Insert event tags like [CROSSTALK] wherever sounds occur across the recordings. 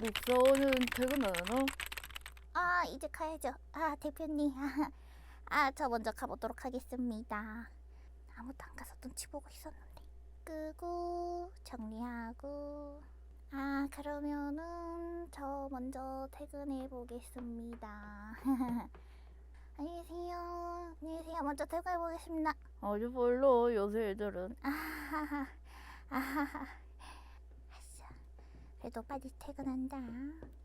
목사원은 퇴근하나? 아, 이제 가야죠. 아, 대표님. [LAUGHS] 아, 저 먼저 가보도록 하겠습니다. 아무도 안 가서 눈치 보고 있었는데. 끄고, 정리하고. 아, 그러면은 저 먼저 퇴근해 보겠습니다. [LAUGHS] 안녕히 계세요. 안녕히 계세요. 먼저 퇴근해 보겠습니다. 아주 별로 요새 애들은 아하하, [LAUGHS] 아하하. 그래도 빨리 퇴근한다. [LAUGHS]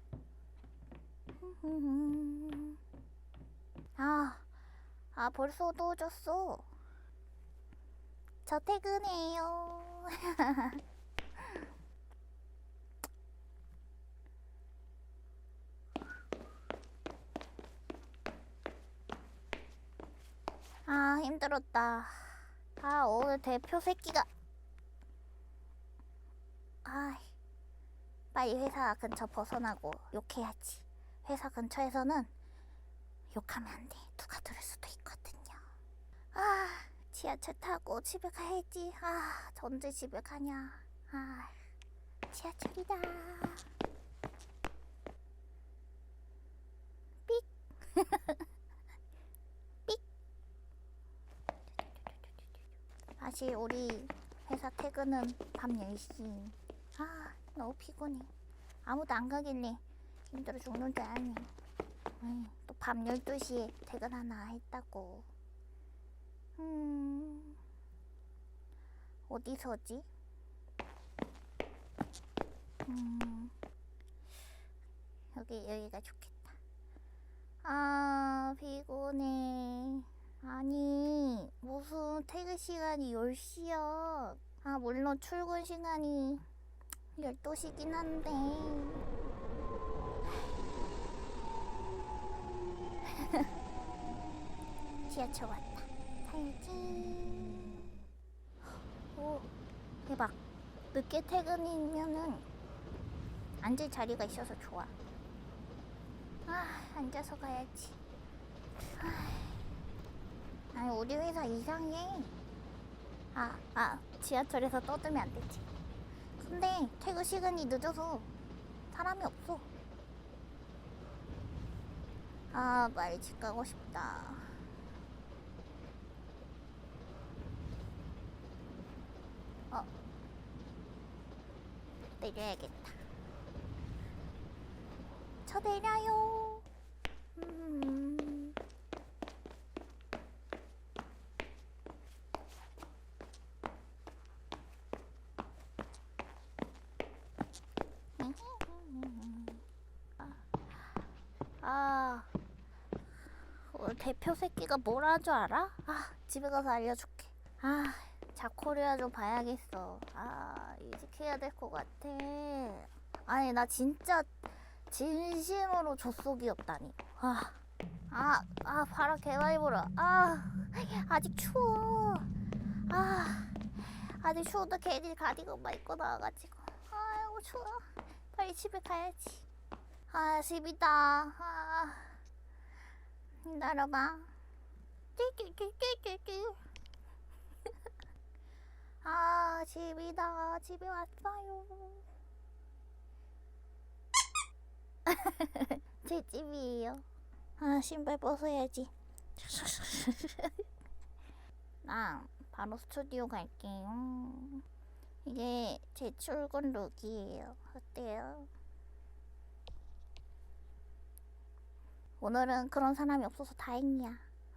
아, 아 벌써 어두워졌어. 저 퇴근해요. [LAUGHS] 아 힘들었다. 아 오늘 대표 새끼가 아 빨리 회사 근처 벗어나고 욕해야지. 회사 근처에서는 욕하면 안 돼. 누가 들을 수도 있거든요. 아 지하철 타고 집에 가야지. 아 언제 집에 가냐. 아 지하철이다. 삑. [LAUGHS] 삑. 다시 우리 회사 퇴근은 밤 10시. 아, 너무 피곤해. 아무도 안 가길래 힘들어 죽는 줄 아네. 또밤 12시에 퇴근하나 했다고. 음, 어디서지? 음, 여기, 여기가 좋겠다. 아, 피곤해. 아니, 무슨 퇴근 시간이 10시야. 아, 물론 출근 시간이 12시긴 한데. [LAUGHS] 지하철 왔다. 타야지. 오, 대박. 늦게 퇴근이면은 앉을 자리가 있어서 좋아. 아, 앉아서 가야지. 아, 아니, 우리 회사 이상해. 아, 아, 지하철에서 떠들면 안 되지. 근데 퇴근 시간이 늦어서 사람이 없어. 아, 빨리 집 가고 싶다. 어. 내려야겠다. 저 내려요. 음. 아, 오늘 대표 새끼가 뭘한줄 알아? 아, 집에 가서 알려줄게. 아, 자코리아 좀 봐야겠어. 아, 이직해야 될 것 같아. 아니, 나 진짜 진심으로 조속이었다니. 아, 아, 아, 바람 개많이 불어. 아, 아직 추워. 아, 아직 추워도 괜히 가디건만 입고 나와가지고. 아이고, 추워. 빨리 집에 가야지. 아, 집이다. 아, 기다려봐. 띠띠띠띠띠띠. [LAUGHS] 아, 집이다. 집에 왔어요. [LAUGHS] 제 집이에요. 아, 신발 벗어야지. [LAUGHS] 나 바로 스튜디오 갈게요. 이게 제 출근 룩이에요. 어때요? 오늘은 그런 사람이 없어서 다행이야.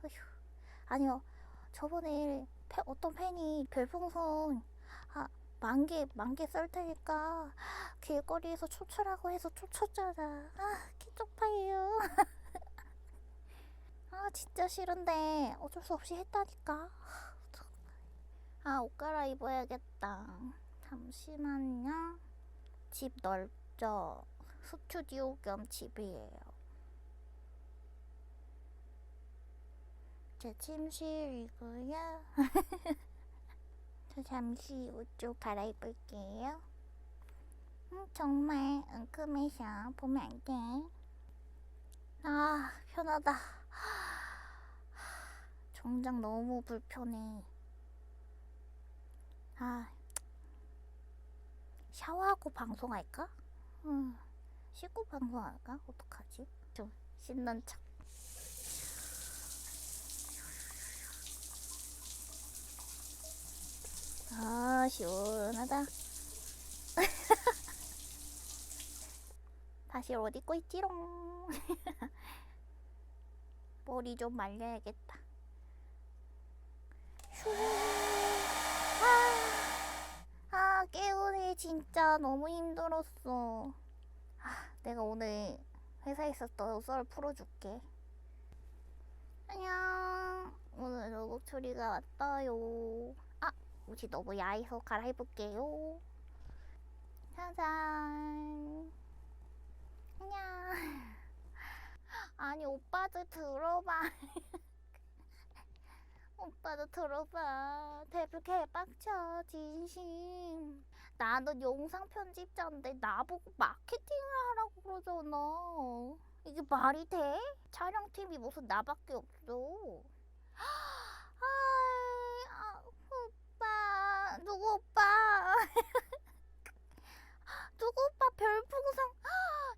어휴. 아니요, 저번에 팬- 어떤 팬이 별풍선 아, 만개 만개 썰 테니까 길거리에서 춤추라고 해서 춤췄잖아. 아, 기쪽파예요. [LAUGHS] 아, 진짜 싫은데 어쩔 수 없이 했다니까. 아, 옷 갈아입어야겠다. 잠시만요. 집 넓죠? 스튜디오 겸 집이에요. 제 침실이고요. [LAUGHS] 저 잠시 옷 좀 갈아입을게요. 음, 정말 은큼해서 보면 안 돼. 아, 편하다. [SIGHS] 정장 너무 불편해. 아, 샤워하고 방송할까? 음, 씻고 방송할까? 어떡하지? 좀 신난 척. 아 시원하다. [LAUGHS] 다시 옷 입고 있지롱. [LAUGHS] 머리 좀 말려야겠다. 슈. 아, 아 깨우네 진짜 너무 힘들었어. 아, 내가 오늘 회사에 있었던 썰 풀어줄게. 안녕. 오늘 로봇 처리가 왔어요. 아, 옷이 너무 야해서 갈아입을게요. 짜잔. 안녕. 아니, 오빠도 들어봐. [LAUGHS] 오빠도 들어봐. 대표 개빡쳐, 진심. 나는 영상 편집자인데 나보고 마케팅을 하라고 그러잖아. 이게 말이 돼? 촬영팀이 무슨 나밖에 없어. 아이, 아, 오빠, 누구 오빠? 누구 오빠 별풍선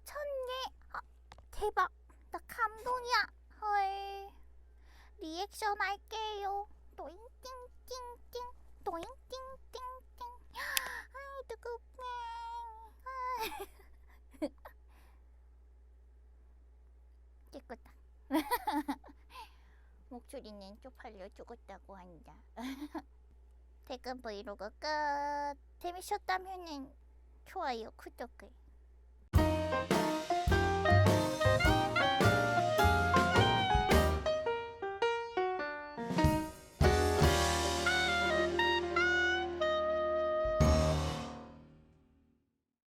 천 개? 아, 대박, 나 감동이야. 헐, 리액션 할게요. 또잉띵띵띵, 또잉띵띵띵. 아이 뜨겁네. 아이. [LAUGHS] 깨끗다. [LAUGHS] 목소리는 쪽팔려 죽었다고 한다. [LAUGHS] 퇴근 브이로그 끝. 재미있었다면은 좋아요, 구독을.